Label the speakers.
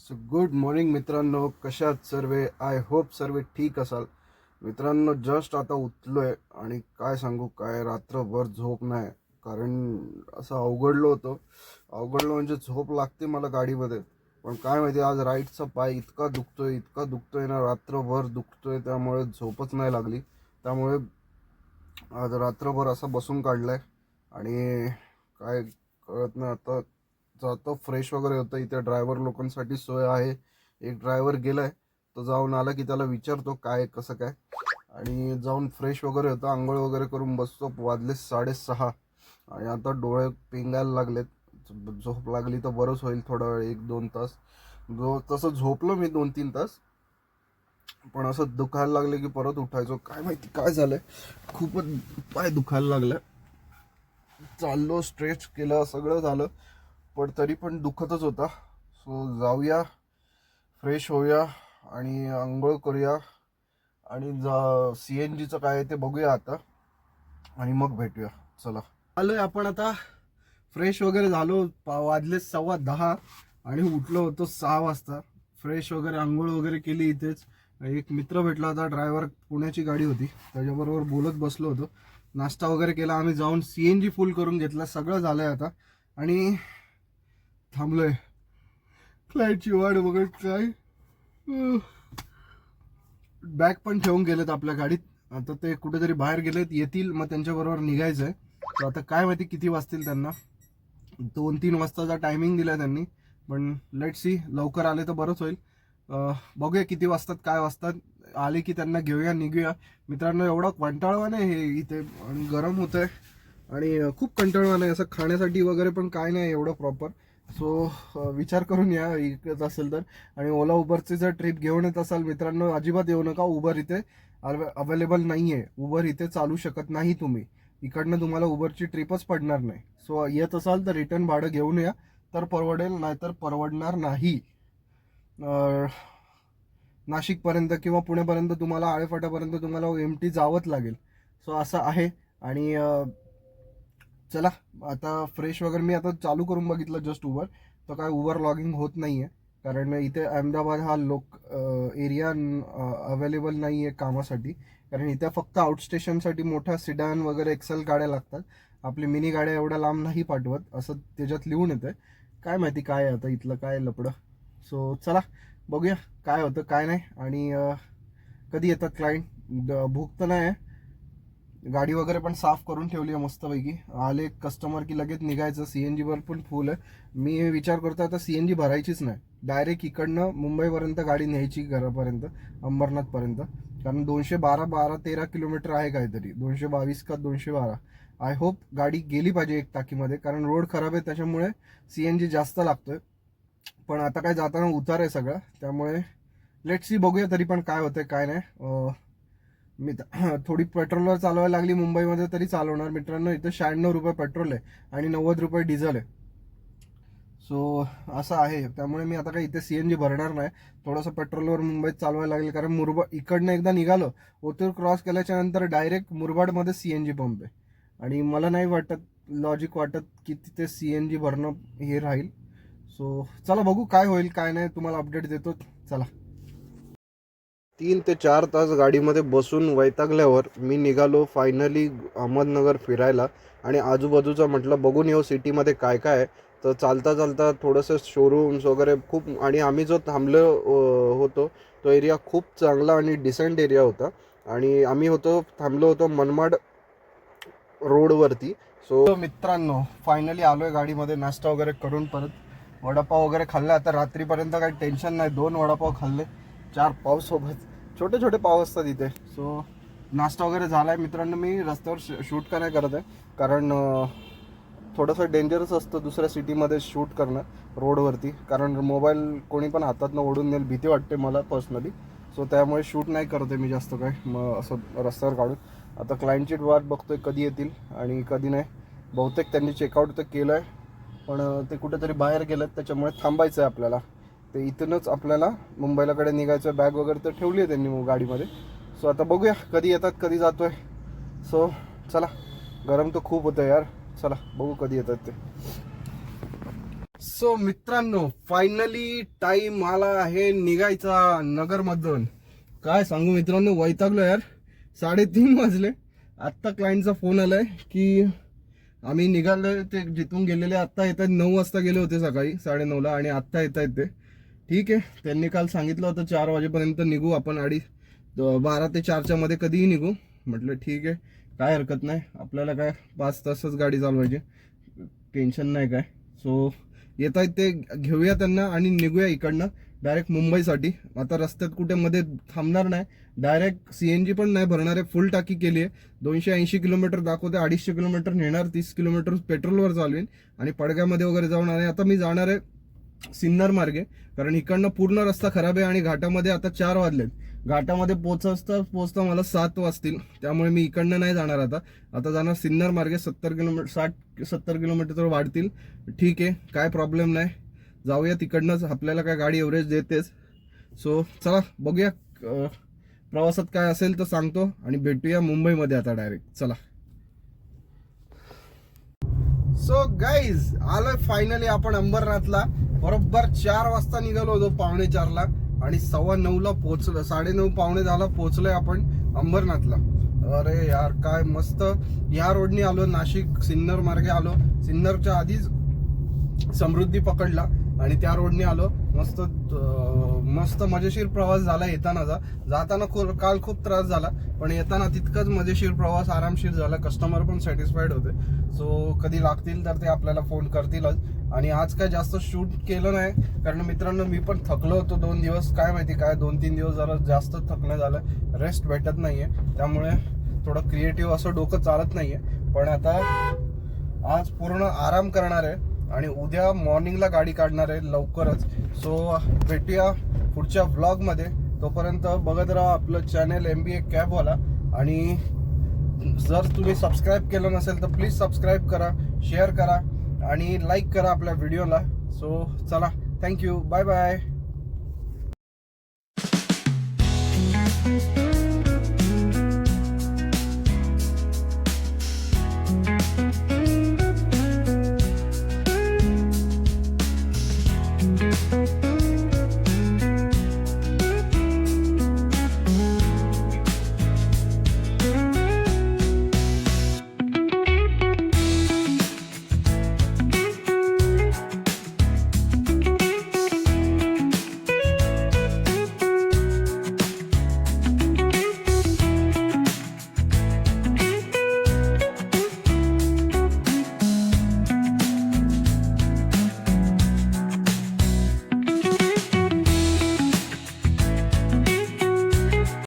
Speaker 1: So good morning मित्रांनो. कशात सर्व? आय होप सर्व ठीक असाल. मित्रांनो जस्ट आता उठलोय आणि काय सांगू? काय रात्रभर झोप नाही. कारण असं अवघडलो होतं. अवघडलो म्हणजे झोप लागते मला गाडीमध्ये. पण काय माहिती आज राईटचा पाय इतका दुखतोय इतका दुखतोय ना रात्रभर दुखतोय. त्यामुळे झोपच नाही लागली. त्यामुळे आज रात्रभर असं बसून काढलाय. आणि काय कळत नाही आता. जातो. फ्रेश वगैरे होतं. इथे ड्रायव्हर लोकांसाठी सोय आहे. एक ड्रायव्हर गेलाय. तो जाऊन आला की त्याला विचारतो काय कसं काय. आणि जाऊन फ्रेश वगैरे होतं. आंघोळ वगैरे करून बसतो. वाजले साडेसहा. आणि आता डोळे पिंगायला लागलेत. झोप लागली तर बरंच होईल थोडा वेळ. एक दोन तास. जो तसं झोपलो मी दोन तीन तास. पण असं दुखायला लागले की परत उठायचो. काय माहिती काय झालंय. खूपच पाय दुखायला लागलं. चाललो स्ट्रेच केलं सगळं झालं. पण तरी पण दुखतच होता. सो जाऊया फ्रेश होऊया आणि आंघोळ करूया आणि जा सी एन जीचं काय आहे ते बघूया आता आणि मग भेटूया. चला. आलोय आपण आता. फ्रेश वगैरे झालो पा वाजले सव्वा दहा आणि उठलो होतो सहा वाजता. फ्रेश वगैरे आंघोळ वगैरे केली इथेच. एक मित्र भेटला होता ड्रायव्हर पुण्याची गाडी होती. त्याच्याबरोबर बोलत बसलो होतो. नाश्ता वगैरे केला. आम्ही जाऊन सी एन जी फुल करून घेतला. सगळं झालंय आता. आणि थांबलोय. फ्लाईटची वाट बघत काय? बॅग पण ठेवून गेलेत आपल्या गाडीत. आता ते कुठेतरी बाहेर गेलेत येतील मग त्यांच्याबरोबर निघायचं आहे तर आता काय माहिती किती वाजतील त्यांना. दोन तीन वाजताचा टायमिंग दिला त्यांनी. पण लेट सी लवकर आले तर बरंच होईल. बघूया किती वाजतात काय वाजतात. आले की त्यांना घेऊया निघूया. मित्रांनो एवढा कंटाळवान आहे हे इथे. आणि गरम होत आहे आणि खूप कंटाळवान आहे. असं खाण्यासाठी वगैरे पण काय नाही एवढं प्रॉपर सो विचार करून या येत असेल तर. आणि ओला उबरची जर ट्रिप घेऊन येत असाल मित्रांनो अजिबात येऊ नका. उबर इथे अवेलेबल नाही आहे उबर इथे चालू शकत नाही तुम्ही. इकडनं तुम्हाला उबरची ट्रिपच पडणार नाही. सो येत असाल तर रिटर्न भाडं घेऊन या. तर परवडेल नाहीतर परवडणार नाही. नाशिकपर्यंत किंवा पुण्यापर्यंत तुम्हाला आळेफाट्यापर्यंत तुम्हाला एम टी जावंच लागेल. सो असं आहे. आणि चला आता फ्रेश वगैरे मी आता चालू करून बघितलं जस्ट उबर तर काय उबर लॉगिंग होत नाही आहे कारण इथे अहमदाबाद हा लोक एरिया अवेलेबल नाही आहे कामासाठी. कारण इथे फक्त आउटस्टेशनसाठी मोठ्या सिडान वगैरे एक्सेल गाड्या लागतात. आपली मिनी गाड्या एवढ्या लांब नाही पाठवत. असं त्याच्यात लिहून येतं काय माहिती काय आहे आता इथलं काय लपडं. सो चला बघूया काय होतं काय नाही. आणि कधी येतात क्लायंट भूक तर नाही आहे. गाडी वगैरे पण साफ करून ठेवली आहे मस्तपैकी. आले कस्टमर की लगेच निघायचं. सी एन जीवर पण फुल आहे. मी विचार करतो आता सी एन जी भरायचीच नाही. डायरेक्ट इकडनं मुंबईपर्यंत गाडी न्यायची घरापर्यंत अंबरनाथपर्यंत कारण दोनशे बारा बारा तेरा किलोमीटर आहे काहीतरी. दोनशे बावीस का दोनशे बारा. आय होप गाडी गेली पाहिजे एक टाकीमध्ये. कारण रोड खराब आहे त्याच्यामुळे सी एन जी जास्त लागतोय. पण आता काय जाताना उतार आहे सगळं. त्यामुळे लेट सी बघूया तरी पण काय होतंय काय नाही. मी थोडी पेट्रोलवर चालवायला लागली मुंबईमध्ये तरी चालवणार. मित्रांनो इथं शहाण्णव रुपये पेट्रोल आहे आणि नव्वद रुपये डिझेल आहे. सो असं आहे. त्यामुळे मी आता काही इथे सी एन जी भरणार नाही. थोडंसं पेट्रोलवर मुंबईत चालवायला लागेल कारण मुरबाड इकडनं एकदा निघालो ओतूर क्रॉस केल्याच्यानंतर डायरेक्ट मुरबाडमध्ये सी एन जी पंप आहे. आणि मला नाही वाटत लॉजिक वाटत की तिथे सी एन जी भरणं हे राहील. सो चला बघू काय होईल काय नाही तुम्हाला अपडेट देतो. चला. तीन ते चार तास गाडीमध्ये बसून वैतागल्यावर मी निघालो फायनली अहमदनगर फिरायला आणि आजूबाजूचं म्हटलं बघून येऊ सिटीमध्ये काय काय आहे. तर चालता चालता थोडंसं शोरूम्स वगैरे खूप आणि आम्ही जो थांबलो होतो तो एरिया खूप चांगला आणि डिसेंट एरिया होता. आणि आम्ही होतो थांबलो होतो मनमाड रोडवरती. सो मित्रांनो फायनली आलो आहे गाडीमध्ये नाश्ता वगैरे करून परत. वडापाव वगैरे खाल्ला आता रात्रीपर्यंत काही टेन्शन नाही. दोन वडापाव खाल्ले चार पावसोबत. छोटे छोटे पाव असतात इथे. सो नाश्ता वगैरे झाला आहे मित्रांनो मी रस्त्यावर शूट का नाही करत आहे. कारण थोडंसं डेंजरस असतं दुसऱ्या सिटीमध्ये शूट करणं रोडवरती कारण मोबाईल कोणी पण हातातनं ओढून नेल भीती वाटते मला पर्सनली सो त्यामुळे शूट नाही करत आहे मी जास्त काय मग असं रस्त्यावर काढून. आता क्लायंटची वाट बघतोय कधी येतील आणि कधी नाही. बहुतेक त्यांनी चेकआउट तर केलं आहे पण ते कुठेतरी बाहेर गेलं त्याच्यामुळे थांबायचं आहे आपल्याला. ते इथूनच आपल्याला मुंबईलाकडे निघायचं. बॅग वगैरे तर ठेवली आहे त्यांनी गाडीमध्ये. सो आता बघूया कधी येतात कधी जातोय. सो चला. गरम तर खूप होतं यार. चला बघू कधी येतात ते. सो मित्रांनो फायनली टाइम आला आहे निघायचा नगरमधून. काय सांगू मित्रांनो वैतागलो यार. साडेतीन वाजले. आत्ता क्लायंटचा फोन आलाय की आम्ही निघालो ते जिथून गेलेले. आत्ता येत आहेत नऊ वाजता गेले होते सकाळी साडेनऊला आणि आत्ता येत आहेत ते. ठीक आहे. त्यांनी काल सांगितलं होतं चार वाजेपर्यंत निघू आपण अडीच बारा ते चारच्या मध्ये कधीही निघू. म्हटलं ठीक आहे. काय हरकत नाही. आपल्याला काय पाच तासच गाडी चालवायची. टेन्शन नाही काय. सो येत आहेत ते घेऊया त्यांना आणि निघूया इकडनं डायरेक्ट मुंबईसाठी. आता रस्त्यात कुठे मध्ये थांबणार नाही. डायरेक्ट सी एन जी पण नाही भरणार आहे. फुल टाकी केली आहे. दोनशे ऐंशी किलोमीटर दाखवते. अडीचशे किलोमीटर नेणार तीस किलोमीटर पेट्रोलवर चालवेन. आणि पडग्यामध्ये वगैरे जाऊन आणि आता मी जाणार आहे सिन्नर मार्गे. कारण इकडनं पूर्ण रस्ता खराब आहे आणि घाटामध्ये आता चार वाजलेत. घाटामध्ये पोचता पोहोचता मला सात वाजतील. त्यामुळे मी इकडनं नाही जाणार आता. आता जाणार सिन्नर मार्गे सत्तर किलोमीटर साठ सत्तर किलोमीटर वाढतील. ठीक आहे काय प्रॉब्लेम नाही. जाऊया तिकडनंच. आपल्याला काय गाडी एव्हरेज देतेच. सो चला बघूया प्रवासात काय असेल तर सांगतो आणि भेटूया मुंबईमध्ये आता डायरेक्ट चला. सो गाईज आलोय फायनली आपण अंबरनाथला. बरोबर चार वाजता निघालो होतो पावणे चारला आणि सव्वा नऊला पोहोचलो. साडे नऊ पावणे दहाला पोहोचलोय आपण अंबरनाथला. अरे यार काय मस्त. या रोडनी आलो नाशिक सिन्नर मार्गे आलो. सिन्नरच्या आधीच समृद्धी पकडला आणि त्या रोडने आलो. मस्त मस्त मजेशीर प्रवास झाला येतानाचा. जाताना खू- काल खूप त्रास झाला पण येताना तितकाच मजेशीर प्रवास आरामशीर झाला. कस्टमर पण सॅटिस्फाईड होते. सो कधी लागतील तर ते आपल्याला फोन करतीलच. आणि आज काय जास्त शूट केलं नाही कारण मित्रांनो मी पण थकलो होतो दोन दिवस. काय माहिती काय दोन तीन दिवस जरा जास्त थकणं झालं. रेस्ट भेटत नाहीये. त्यामुळे थोडं क्रिएटिव्ह असं डोकं चालत नाहीये. पण आता आज पूर्ण आराम करणार आहे. आणि उद्या मॉर्निंगला गाडी काढणार आहे लवकरच. सो भेटूया पुढच्या व्लॉगमध्ये तोपर्यंत बघत राहा आपलं चॅनल एम बी ए कॅबवाला आणि जर तुम्ही सबस्क्राईब केलं नसेल तर प्लीज सबस्क्राईब करा शेअर करा आणि लाईक करा आपल्या व्हिडिओला सो चला थँक्यू बाय बाय